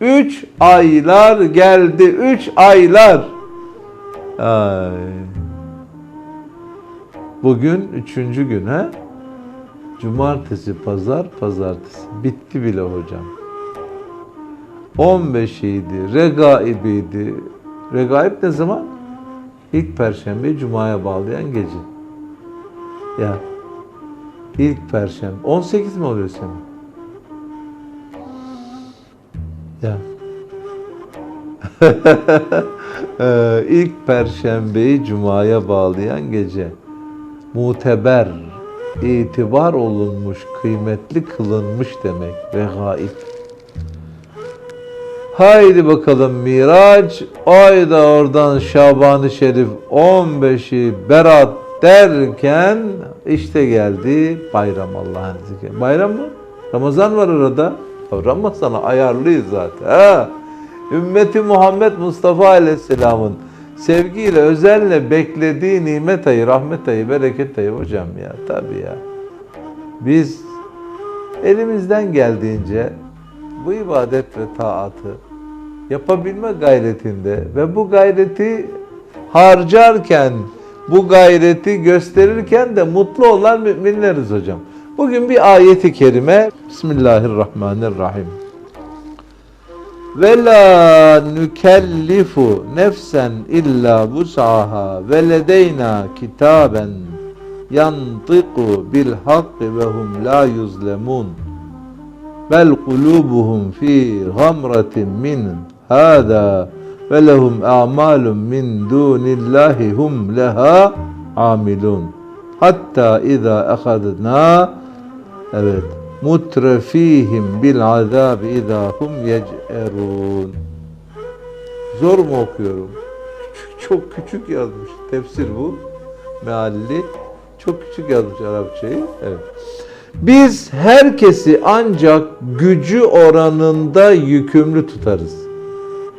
Üç aylar geldi. Üç aylar. Ay. Bugün üçüncü gün ha? Cumartesi, pazar, pazartesi. Bitti bile hocam. 15'iydi, regaibiydi. Regaib ne zaman? İlk perşembe cumaya bağlayan gece. Ya. İlk perşembe. 18 mi oluyor senin? Ya. Ee, ilk perşembeyi cumaya bağlayan gece. Muteber, itibar olunmuş, kıymetli kılınmış demek. Regaib. Haydi bakalım Miraç. Ayda oradan Şaban-ı Şerif 15'i Berat derken işte geldi bayram Allah'ın zikri. Bayram mı? Ramazan var arada. Ramazan'a ayarlıyız zaten. Ha. Ümmeti Muhammed Mustafa Aleyhisselam'ın sevgiyle, özenle beklediği nimet ayı, rahmet ayı, bereket ayı hocam ya. Tabii ya. Biz elimizden geldiğince bu ibadet ve taatı yapabilme gayretinde ve bu gayreti harcarken, bu gayreti gösterirken de mutlu olan müminleriz hocam. Bugün bir ayeti kerime. Bismillahirrahmanirrahim. Ve la nükellifu nefsen illa vus'aha ve ledeyna kitaben yantiku bil hakkı ve hum la yuzlemun. Bel kulubuhum fi gamratin min hada ve lehum a'malun min dunillahi hum leha amilun hatta iza ahadna evet mutrefihim bil azab iza hum yec'erun zor mu okuyorum Küçük- çok küçük yazmış tefsir bu mealli çok küçük yazmış Arapçayı evet biz herkesi ancak gücü oranında yükümlü tutarız.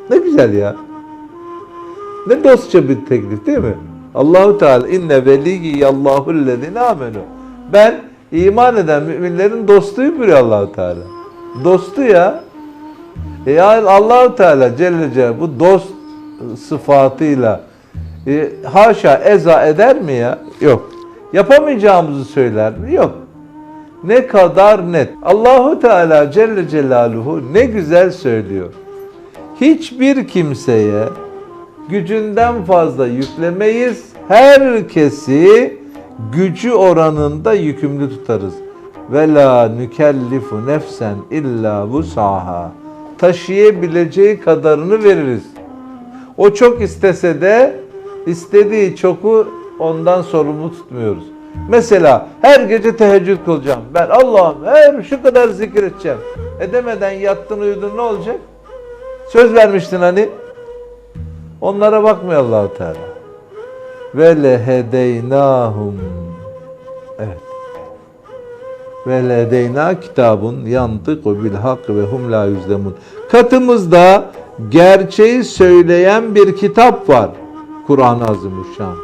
Ne güzel ya. Ne dostça bir teklif değil mi? Allahu Teala inne veliyyi Allahu lezine amenu. Ben iman eden müminlerin dostuyum buyuruyor Allahu Teala. Dostu ya. E ya Allahu Teala Celle Celaluhu bu dost sıfatıyla e, haşa eza eder mi ya? Yok. Yapamayacağımızı söyler mi? Yok. Ne kadar net. Allahu Teala Celle Celaluhu ne güzel söylüyor. Hiçbir kimseye gücünden fazla yüklemeyiz. Herkesi gücü oranında yükümlü tutarız. Ve la nükellifu nefsen illa vusaha. Taşıyabileceği kadarını veririz. O çok istese de istediği çoku ondan sorumlu tutmuyoruz. Mesela her gece teheccüd kılacağım. Ben Allah'ım her şu kadar zikir edeceğim. Edemeden yattın uyudun ne olacak? Söz vermiştin hani. Onlara bakmıyor Allahu Teala. Ve lehedeynahum. Evet. Ve ledeyna kitabun yantıku bil hak ve hum la yüzlemun. Katımızda gerçeği söyleyen bir kitap var. Kur'an-ı Azimuşşan.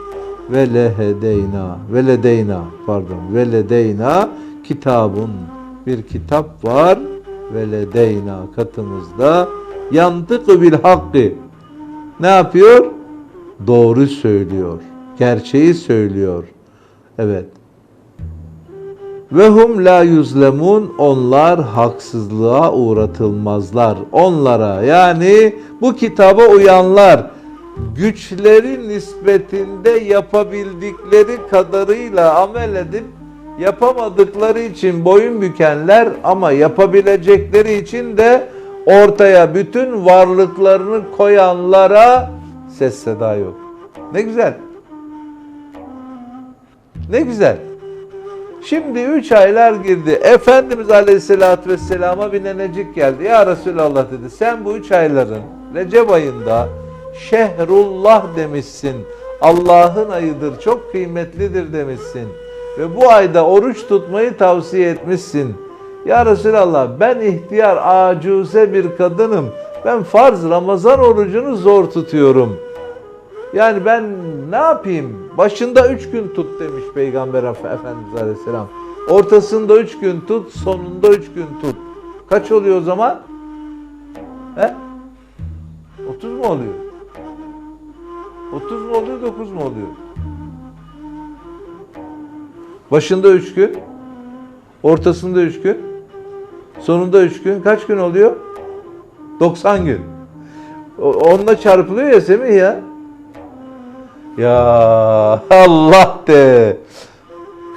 Ve lehedeyna ve ledeyna pardon ve ledeyna kitabun bir kitap var ve ledeyna katımızda yantıku bil hakkı ne yapıyor? Doğru söylüyor. Gerçeği söylüyor. Evet. Ve hum la yuzlemun onlar haksızlığa uğratılmazlar. Onlara yani bu kitaba uyanlar güçleri nispetinde yapabildikleri kadarıyla amel edip yapamadıkları için boyun bükenler ama yapabilecekleri için de ortaya bütün varlıklarını koyanlara ses seda yok. Ne güzel. Ne güzel. Şimdi üç aylar girdi. Efendimiz Aleyhisselatü Vesselam'a bir nenecik geldi. Ya Resulallah dedi. Sen bu üç ayların Recep ayında Şehrullah demişsin. Allah'ın ayıdır. Çok kıymetlidir demişsin. Ve bu ayda oruç tutmayı tavsiye etmişsin. Ya Resulallah ben ihtiyar acuze bir kadınım. Ben farz Ramazan orucunu zor tutuyorum. Yani ben ne yapayım? Başında üç gün tut demiş Peygamber Efendimiz Aleyhisselam. Ortasında üç gün tut, sonunda üç gün tut. Kaç oluyor o zaman? He? 30 mu oluyor? 30 mu oluyor, 9 mu oluyor? Başında 3 gün, ortasında 3 gün, sonunda 3 gün. Kaç gün oluyor? 90 gün. Onunla çarpılıyor ya Semih ya. Ya Allah de.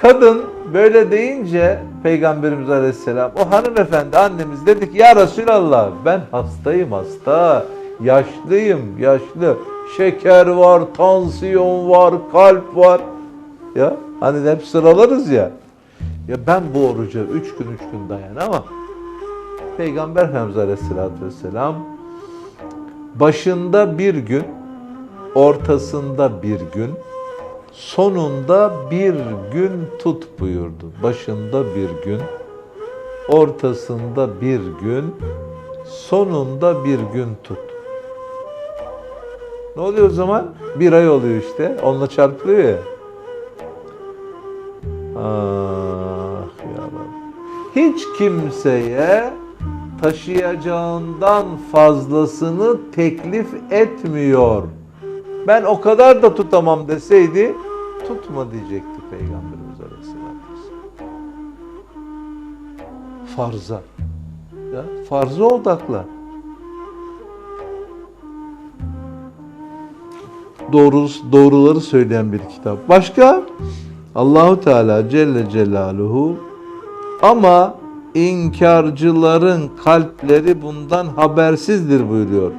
Kadın böyle deyince Peygamberimiz Aleyhisselam o hanımefendi annemiz dedi ki ya Resulallah ben hastayım hasta. Yaşlıyım yaşlı. Şeker var, tansiyon var, kalp var. Ya hani hep sıralarız ya. Ya ben bu oruca üç gün üç gün dayanamam. Peygamber Efendimiz Aleyhisselatü Vesselam başında bir gün, ortasında bir gün, sonunda bir gün tut buyurdu. Başında bir gün, ortasında bir gün, sonunda bir gün tut. Ne oluyor o zaman? Bir ay oluyor işte. Onunla çarpılıyor ya. Ah ya. Hiç kimseye taşıyacağından fazlasını teklif etmiyor. Ben o kadar da tutamam deseydi tutma diyecekti Peygamberimiz Aleyhisselatü Vesselam. Farza. Ya, farza odakla. Doğru, doğruları söyleyen bir kitap. Başka? Allahu Teala Celle Celaluhu ama inkarcıların kalpleri bundan habersizdir buyuruyor.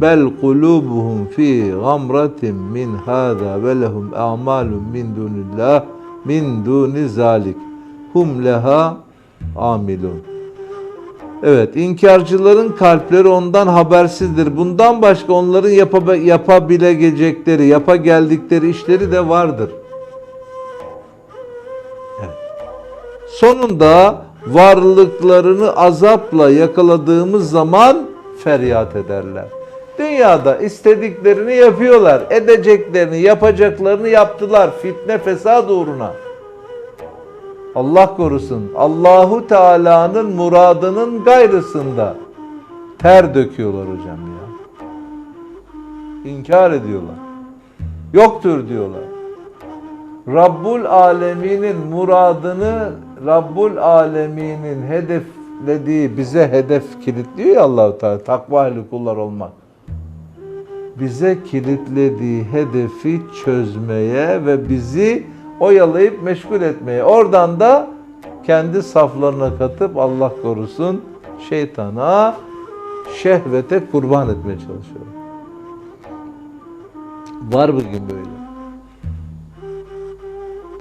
Bel kulubuhum fi gamratin min hada ve lehum a'malun min dunillah min duni zalik. Hum leha amilun. Evet, inkarcıların kalpleri ondan habersizdir. Bundan başka onların yapa- yapabilecekleri, yapa geldikleri işleri de vardır. Sonunda varlıklarını azapla yakaladığımız zaman feryat ederler. Dünyada istediklerini yapıyorlar, edeceklerini, yapacaklarını yaptılar fitne fesat uğruna. Allah korusun. Allahu Teala'nın muradının gayrısında ter döküyorlar hocam ya. İnkar ediyorlar. Yoktur diyorlar. Rabbul Alemin'in muradını Rabbul Alemin'in hedeflediği bize hedef kilitliyor ya Allahu Teala takva ehli kullar olmak. Bize kilitlediği hedefi çözmeye ve bizi oyalayıp meşgul etmeye. Oradan da kendi saflarına katıp Allah korusun şeytana, şehvete kurban etmeye çalışıyor. Var bugün böyle.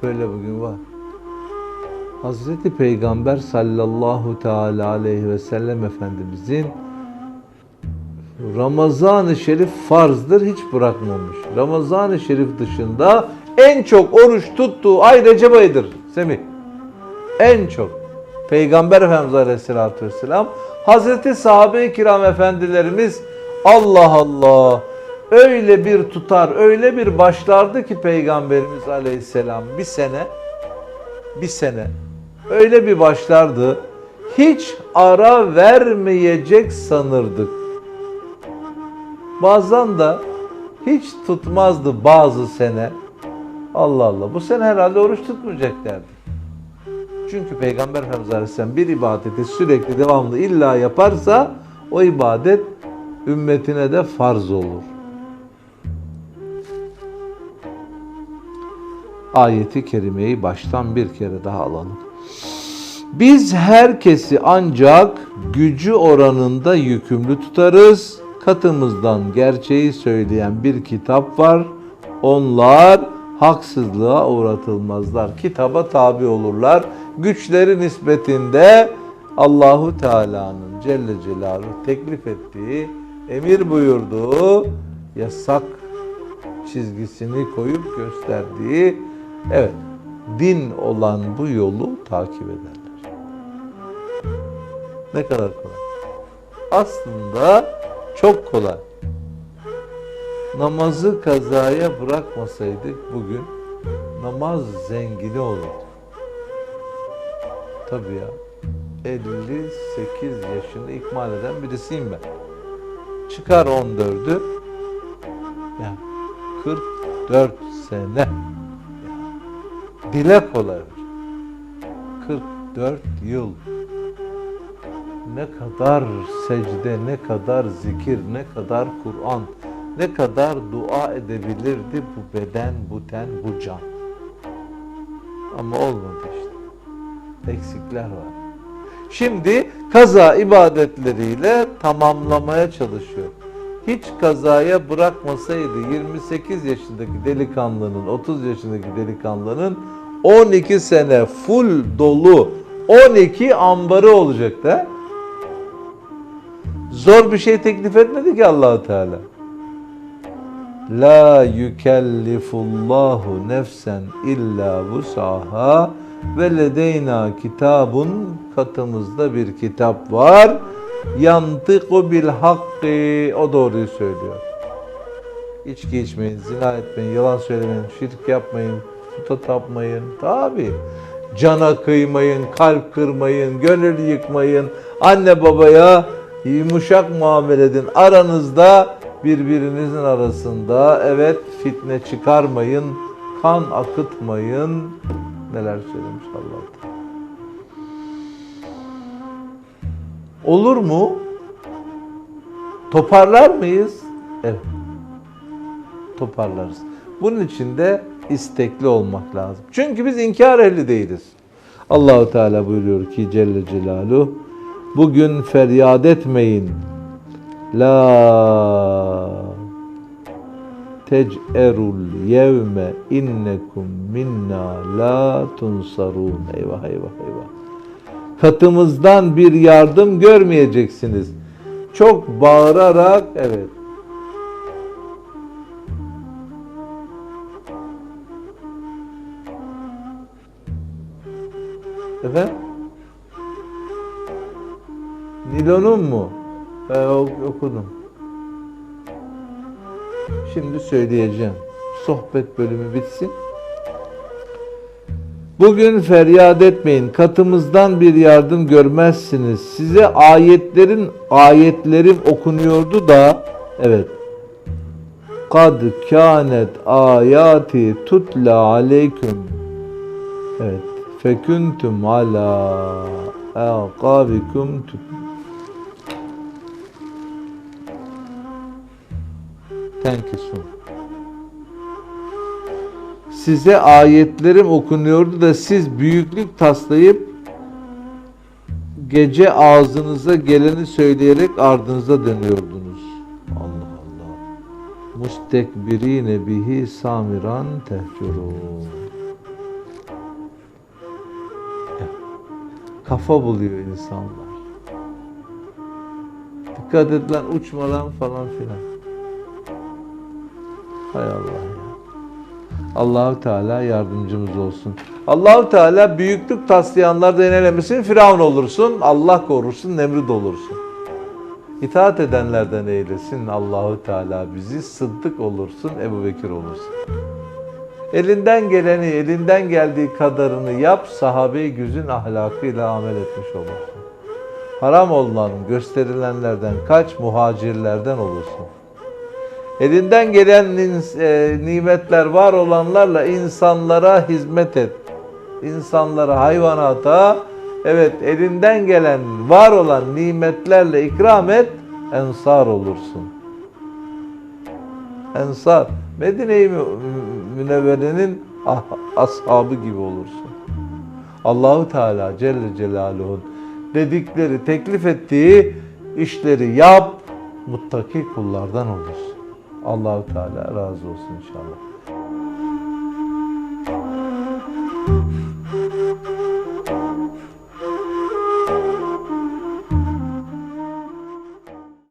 Böyle bugün var. Hazreti Peygamber sallallahu teala aleyhi ve sellem Efendimizin Ramazan-ı Şerif farzdır hiç bırakmamış. Ramazan-ı Şerif dışında en çok oruç tuttuğu ay Recep ayıdır Semih. En çok. Peygamber Efendimiz Aleyhisselatü Vesselam Hazreti Sahabe-i Kiram Efendilerimiz Allah Allah öyle bir tutar, öyle bir başlardı ki Peygamberimiz Aleyhisselam bir sene bir sene öyle bir başlardı hiç ara vermeyecek sanırdık. Bazen de hiç tutmazdı bazı sene. Allah Allah bu sene herhalde oruç tutmayacak derdi. Çünkü Peygamber Efendimiz Aleyhisselam bir ibadeti sürekli devamlı illa yaparsa o ibadet ümmetine de farz olur. Ayeti kerimeyi baştan bir kere daha alalım. Biz herkesi ancak gücü oranında yükümlü tutarız. Katımızdan gerçeği söyleyen bir kitap var. Onlar haksızlığa uğratılmazlar. Kitaba tabi olurlar. Güçleri nispetinde Allahu Teala'nın Celle Celaluhu teklif ettiği, emir buyurduğu yasak çizgisini koyup gösterdiği evet din olan bu yolu takip ederler. Ne kadar kolay. Aslında çok kolay. Namazı kazaya bırakmasaydık bugün namaz zengini olurdu. Tabii ya. 58 yaşını ikmal eden birisiyim ben. Çıkar 14'ü. Ya 44 sene. Dile kolay hocam. 44 yıl. Ne kadar secde, ne kadar zikir, ne kadar Kur'an, ne kadar dua edebilirdi bu beden, bu ten, bu can. Ama olmadı işte. Eksikler var. Şimdi kaza ibadetleriyle tamamlamaya çalışıyor. Hiç kazaya bırakmasaydı 28 yaşındaki delikanlının, 30 yaşındaki delikanlının 12 sene full dolu 12 ambarı olacaktı. Zor bir şey teklif etmedi ki Allahu Teala. La yükellifullahu nefsen illa vusaha ve ledeyna kitabun katımızda bir kitap var. Yantıku bil hakkı o doğruyu söylüyor. İçki içmeyin, zina etmeyin, yalan söylemeyin, şirk yapmayın, puta tapmayın. Tabi. Cana kıymayın, kalp kırmayın, gönül yıkmayın. Anne babaya yumuşak muamele edin. Aranızda birbirinizin arasında evet fitne çıkarmayın, kan akıtmayın. Neler söylemiş Allah. Olur mu? Toparlar mıyız? Evet. Toparlarız. Bunun için de istekli olmak lazım. Çünkü biz inkar ehli değiliz. Allahu Teala buyuruyor ki Celle Celaluhu bugün feryat etmeyin. La tec'erul yevme innekum minna la tunsarun. Eyvah eyvah eyvah. Katımızdan bir yardım görmeyeceksiniz. Çok bağırarak evet. Efendim? Nilonun mu? Ok- okudum. Şimdi söyleyeceğim. Sohbet bölümü bitsin. Bugün feryat etmeyin. Katımızdan bir yardım görmezsiniz. Size ayetlerin ayetlerim okunuyordu da evet. Kad kânet ayati tutla aleyküm. Evet. Feküntüm ala aqabikum tut. Tenkisun. Size ayetlerim okunuyordu da siz büyüklük taslayıp gece ağzınıza geleni söyleyerek ardınıza dönüyordunuz. Allah Allah. Mustekbirine bihi samiran tehcurun. Kafa buluyor insanlar. Dikkat et lan uçma lan falan filan. Hay Allah. Allahu Teala yardımcımız olsun. Allahu Teala büyüklük taslayanlardan eylemesin, Firavun olursun, Allah korusun, Nemrut olursun. İtaat edenlerden eylesin Allahu Teala bizi, sıddık olursun, Ebu Bekir olursun. Elinden geleni, elinden geldiği kadarını yap, sahabe-i güzün ahlakıyla amel etmiş olursun. Haram olunan, gösterilenlerden kaç, muhacirlerden olursun. Elinden gelen e, nimetler var olanlarla insanlara hizmet et. İnsanlara, hayvanata evet elinden gelen var olan nimetlerle ikram et. Ensar olursun. Ensar. Medine-i Mü- Münevvere'nin ah- ashabı gibi olursun. Allahu Teala Celle Celaluhu'nun dedikleri, teklif ettiği işleri yap, muttaki kullardan olursun. Allahu Teala razı olsun inşallah.